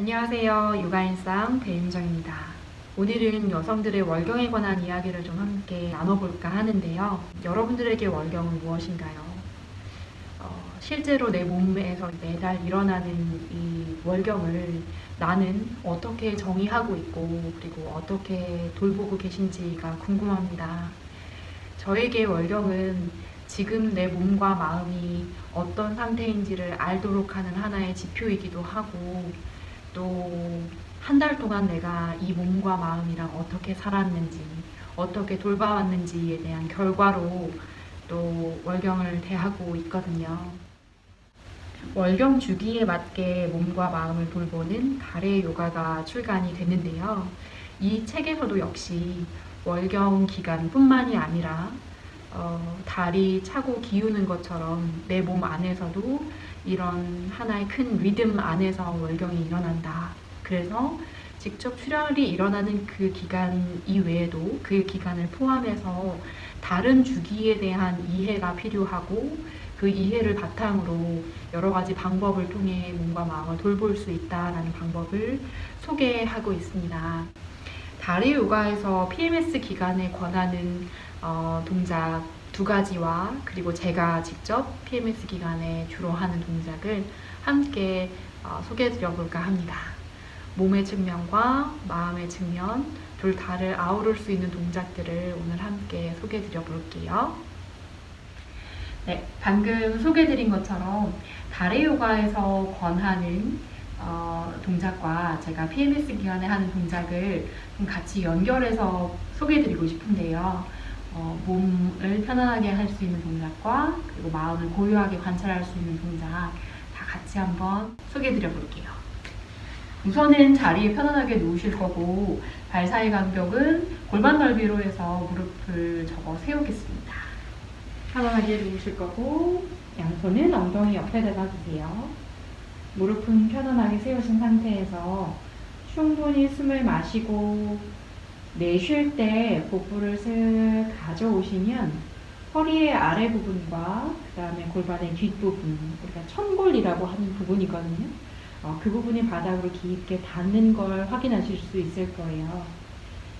안녕하세요. 육아일상 배윤정입니다. 오늘은 여성들의 월경에 관한 이야기를 좀 함께 나눠볼까 하는데요. 여러분들에게 월경은 무엇인가요? 어, 실제로 내 몸에서 매달 일어나는 이 월경을 나는 어떻게 정의하고 있고 그리고 어떻게 돌보고 계신지가 궁금합니다. 저에게 월경은 지금 내 몸과 마음이 어떤 상태인지를 알도록 하는 하나의 지표이기도 하고 또 한 달 동안 내가 이 몸과 마음이랑 어떻게 살았는지 어떻게 돌봐왔는지에 대한 결과로 또 월경을 대하고 있거든요. 월경 주기에 맞게 몸과 마음을 돌보는 달의 요가가 출간이 됐는데요. 이 책에서도 역시 월경 기간뿐만이 아니라 어, 달이 차고 기우는 것처럼 내 몸 안에서도 이런 하나의 큰 리듬 안에서 월경이 일어난다. 그래서 직접 출혈이 일어나는 그 기간 이외에도 그 기간을 포함해서 다른 주기에 대한 이해가 필요하고 그 이해를 바탕으로 여러 가지 방법을 통해 몸과 마음을 돌볼 수 있다라는 방법을 소개하고 있습니다. 다리 요가에서 PMS 기간에 권하는 어, 동작 두 가지와 그리고 제가 직접 PMS 기간에 주로 하는 동작을 함께 어, 소개해 드려 볼까 합니다. 몸의 측면과 마음의 측면 둘 다를 아우를 수 있는 동작들을 오늘 함께 소개해 드려 볼게요. 네, 방금 소개해 드린 것처럼 다리 요가에서 권하는 어, 동작과 제가 PMS 기간에 하는 동작을 좀 같이 연결해서 소개해 드리고 싶은데요. 어, 몸을 편안하게 할 수 있는 동작과 그리고 마음을 고요하게 관찰할 수 있는 동작 다 같이 한번 소개해 드려 볼게요. 우선은 자리에 편안하게 누우실 거고 발 사이 간격은 골반 넓이로 해서 무릎을 접어 세우겠습니다. 편안하게 누우실 거고 양손은 엉덩이 옆에 대다 주세요. 무릎은 편안하게 세우신 상태에서 충분히 숨을 마시고 내쉴 때 복부를 슥 가져오시면 허리의 아래 부분과 그 다음에 골반의 뒷부분, 우리가 천골이라고 하는 부분이거든요. 어, 그 부분이 바닥으로 깊게 닿는 걸 확인하실 수 있을 거예요.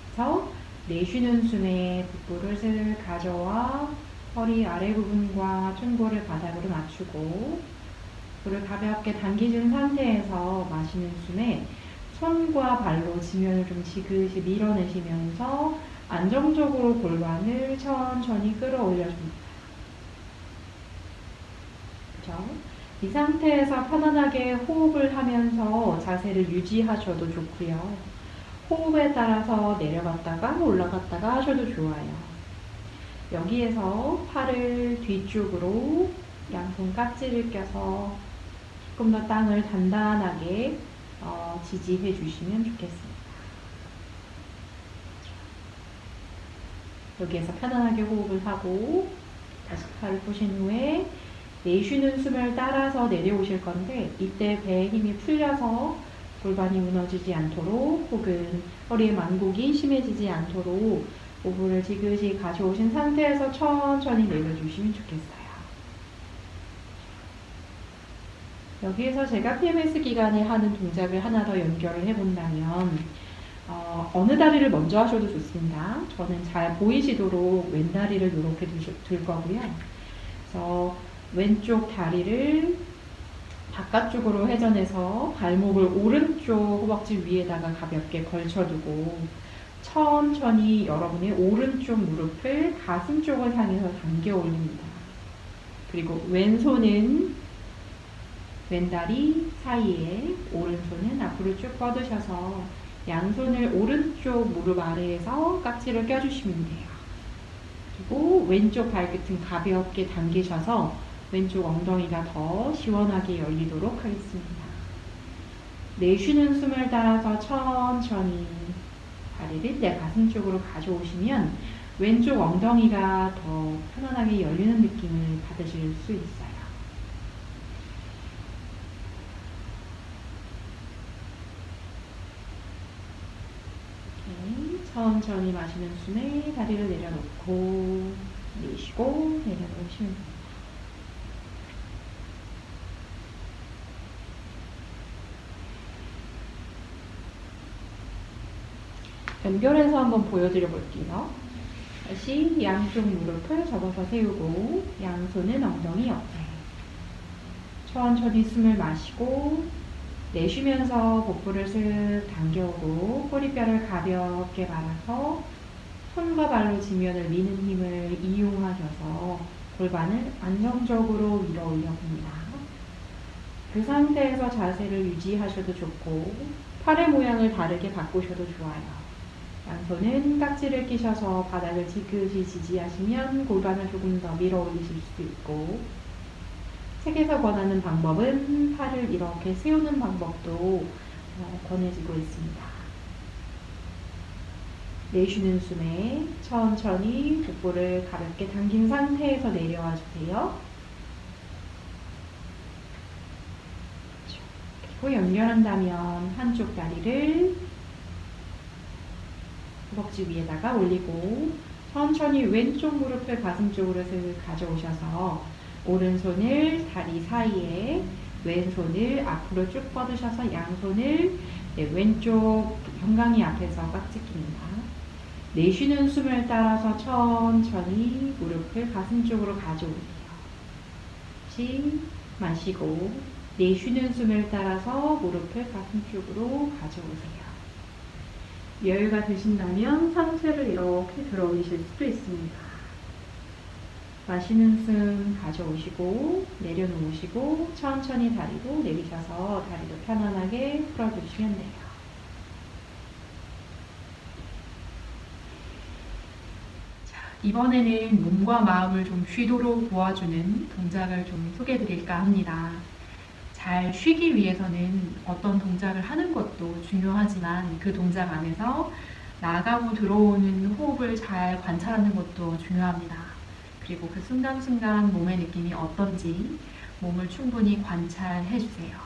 그래서 내쉬는 숨에 복부를 슥 가져와 허리 아래 부분과 천골을 바닥으로 맞추고 불을 가볍게 당기준 상태에서 마시는 숨에 손과 발로 지면을 좀 지그시 밀어내시면서 안정적으로 골반을 천천히 끌어올려줍니다. 그죠? 이 상태에서 편안하게 호흡을 하면서 자세를 유지하셔도 좋고요. 호흡에 따라서 내려갔다가 올라갔다가 하셔도 좋아요. 여기에서 팔을 뒤쪽으로 양손 깍지를 껴서 조금 더 땅을 단단하게 어, 지지해 주시면 좋겠습니다. 여기에서 편안하게 호흡을 하고 다시 팔을 푸신 후에 내쉬는 숨을 따라서 내려오실 건데 이때 배에 힘이 풀려서 골반이 무너지지 않도록 혹은 허리의 만곡이 심해지지 않도록 오브를 지그시 가져오신 상태에서 천천히 내려주시면 좋겠어요. 여기에서 제가 PMS 기간에 하는 동작을 하나 더 연결을 해본다면 어, 어느 다리를 먼저 하셔도 좋습니다. 저는 잘 보이시도록 왼 다리를 이렇게 들 거고요. 그래서 왼쪽 다리를 바깥쪽으로 회전해서 발목을 오른쪽 허벅지 위에다가 가볍게 걸쳐두고 천천히 여러분의 오른쪽 무릎을 가슴 쪽을 향해서 당겨 올립니다. 그리고 왼손은 왼다리 사이에 오른손은 앞으로 쭉 뻗으셔서 양손을 오른쪽 무릎 아래에서 깍지를 껴주시면 돼요. 그리고 왼쪽 발끝은 가볍게 당기셔서 왼쪽 엉덩이가 더 시원하게 열리도록 하겠습니다. 내쉬는 숨을 따라서 천천히 다리를 내 가슴 쪽으로 가져오시면 왼쪽 엉덩이가 더 편안하게 열리는 느낌을 받으실 수 있어요. 천천히 마시는 숨에 다리를 내려놓고 내쉬고 내려놓으시면 됩니다. 연결해서 한번 보여드려 볼게요. 다시 양쪽 무릎을 접어서 세우고 양손은 엉덩이 옆에 천천히 숨을 마시고 내쉬면서 복부를 슥 당겨오고 꼬리뼈를 가볍게 말아서 손과 발로 지면을 미는 힘을 이용하셔서 골반을 안정적으로 위로 올려봅니다. 그 상태에서 자세를 유지하셔도 좋고 팔의 모양을 다르게 바꾸셔도 좋아요. 양손은 깍지를 끼셔서 바닥을 지그시 지지하시면 골반을 조금 더 밀어 올리실 수도 있고 책에서 권하는 방법은 팔을 이렇게 세우는 방법도 어, 권해지고 있습니다. 내쉬는 숨에 천천히 복부를 가볍게 당긴 상태에서 내려와 주세요. 그리고 연결한다면 한쪽 다리를 허벅지 위에다가 올리고 천천히 왼쪽 무릎을 가슴 쪽으로 슥 가져오셔서 오른손을 다리 사이에 왼손을 앞으로 쭉 뻗으셔서 양손을 네, 왼쪽 정강이 앞에서 꽉 찍힙니다. 내쉬는 숨을 따라서 천천히 무릎을 가슴 쪽으로 가져오세요. 다시 마시고 내쉬는 숨을 따라서 무릎을 가슴 쪽으로 가져오세요. 여유가 되신다면 상체를 이렇게 들어 올리실 수도 있습니다. 마시는 숨 가져오시고 내려놓으시고 천천히 다리도 내리셔서 다리도 편안하게 풀어주시면 돼요. 자, 이번에는 몸과 마음을 좀 쉬도록 도와주는 동작을 좀 소개해 드릴까 합니다. 잘 쉬기 위해서는 어떤 동작을 하는 것도 중요하지만 그 동작 안에서 나가고 들어오는 호흡을 잘 관찰하는 것도 중요합니다. 그리고 그 순간순간 몸의 느낌이 어떤지 몸을 충분히 관찰해 주세요.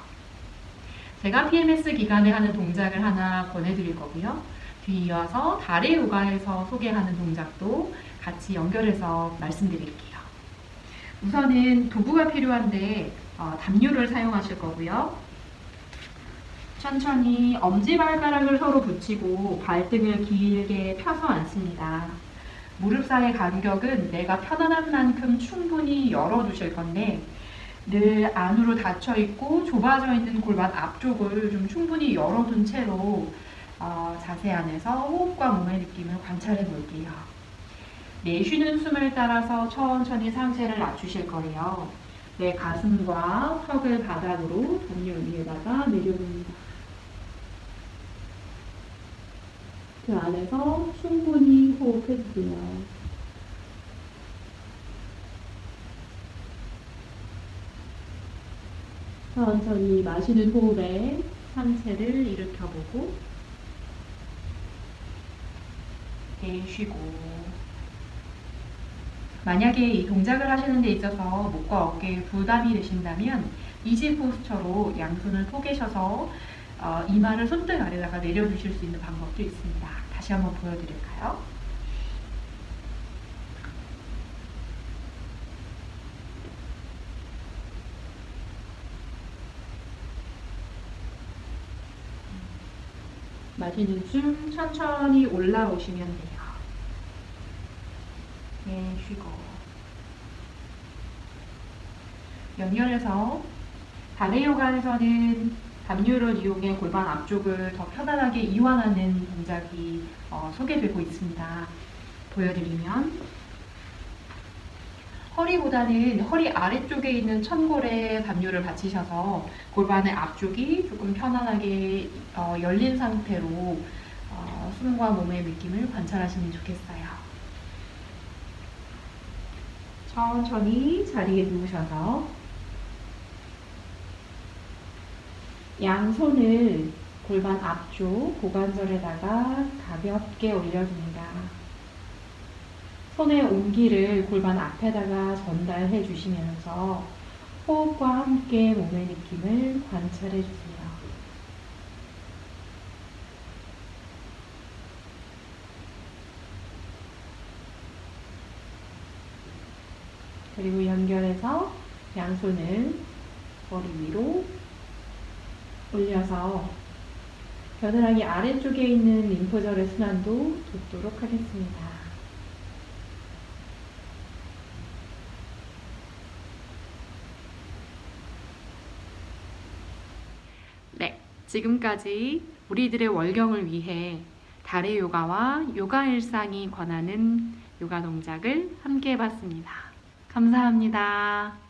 제가 PMS 기간에 하는 동작을 하나 권해드릴 거고요. 뒤이어서 다리 요가에서 소개하는 동작도 같이 연결해서 말씀드릴게요. 우선은 도구가 필요한데 어, 담요를 사용하실 거고요. 천천히 엄지발가락을 서로 붙이고 발등을 길게 펴서 앉습니다. 무릎 사이 간격은 내가 편안한 만큼 충분히 열어두실 건데 늘 안으로 닫혀 있고 좁아져 있는 골반 앞쪽을 좀 충분히 열어둔 채로 어, 자세 안에서 호흡과 몸의 느낌을 관찰해 볼게요. 내쉬는 숨을 따라서 천천히 상체를 낮추실 거예요. 내 가슴과 턱을 바닥으로 담요 위에다가 내려봅니다. 그 안에서 충분히 호흡해주세요. 천천히 마시는 호흡에 상체를 일으켜보고 내쉬고 만약에 이 동작을 하시는 데 있어서 목과 어깨에 부담이 되신다면 이지 포스처로 양손을 포개셔서 어, 이마를 손등 아래다가 내려주실 수 있는 방법도 있습니다. 다시 한번 보여드릴까요? 마시는 숨 천천히 올라오시면 돼요. 내쉬고 연결해서 다리 요가에서는 담요를 이용해 골반 앞쪽을 더 편안하게 이완하는 동작이 어, 소개되고 있습니다. 보여드리면 허리보다는 허리 아래쪽에 있는 천골에 담요를 받치셔서 골반의 앞쪽이 조금 편안하게 어, 열린 상태로 어, 숨과 몸의 느낌을 관찰하시면 좋겠어요. 천천히 자리에 누우셔서 양손을 골반 앞쪽 고관절에다가 가볍게 올려줍니다. 손의 온기를 골반 앞에다가 전달해 주시면서 호흡과 함께 몸의 느낌을 관찰해 주세요. 그리고 연결해서 양손을 머리 위로 올려서 겨드랑이 아래쪽에 있는 림프절의 순환도 돕도록 하겠습니다. 네, 지금까지 우리들의 월경을 위해 달의 요가와 요가 일상이 권하는 요가 동작을 함께 해봤습니다. 감사합니다.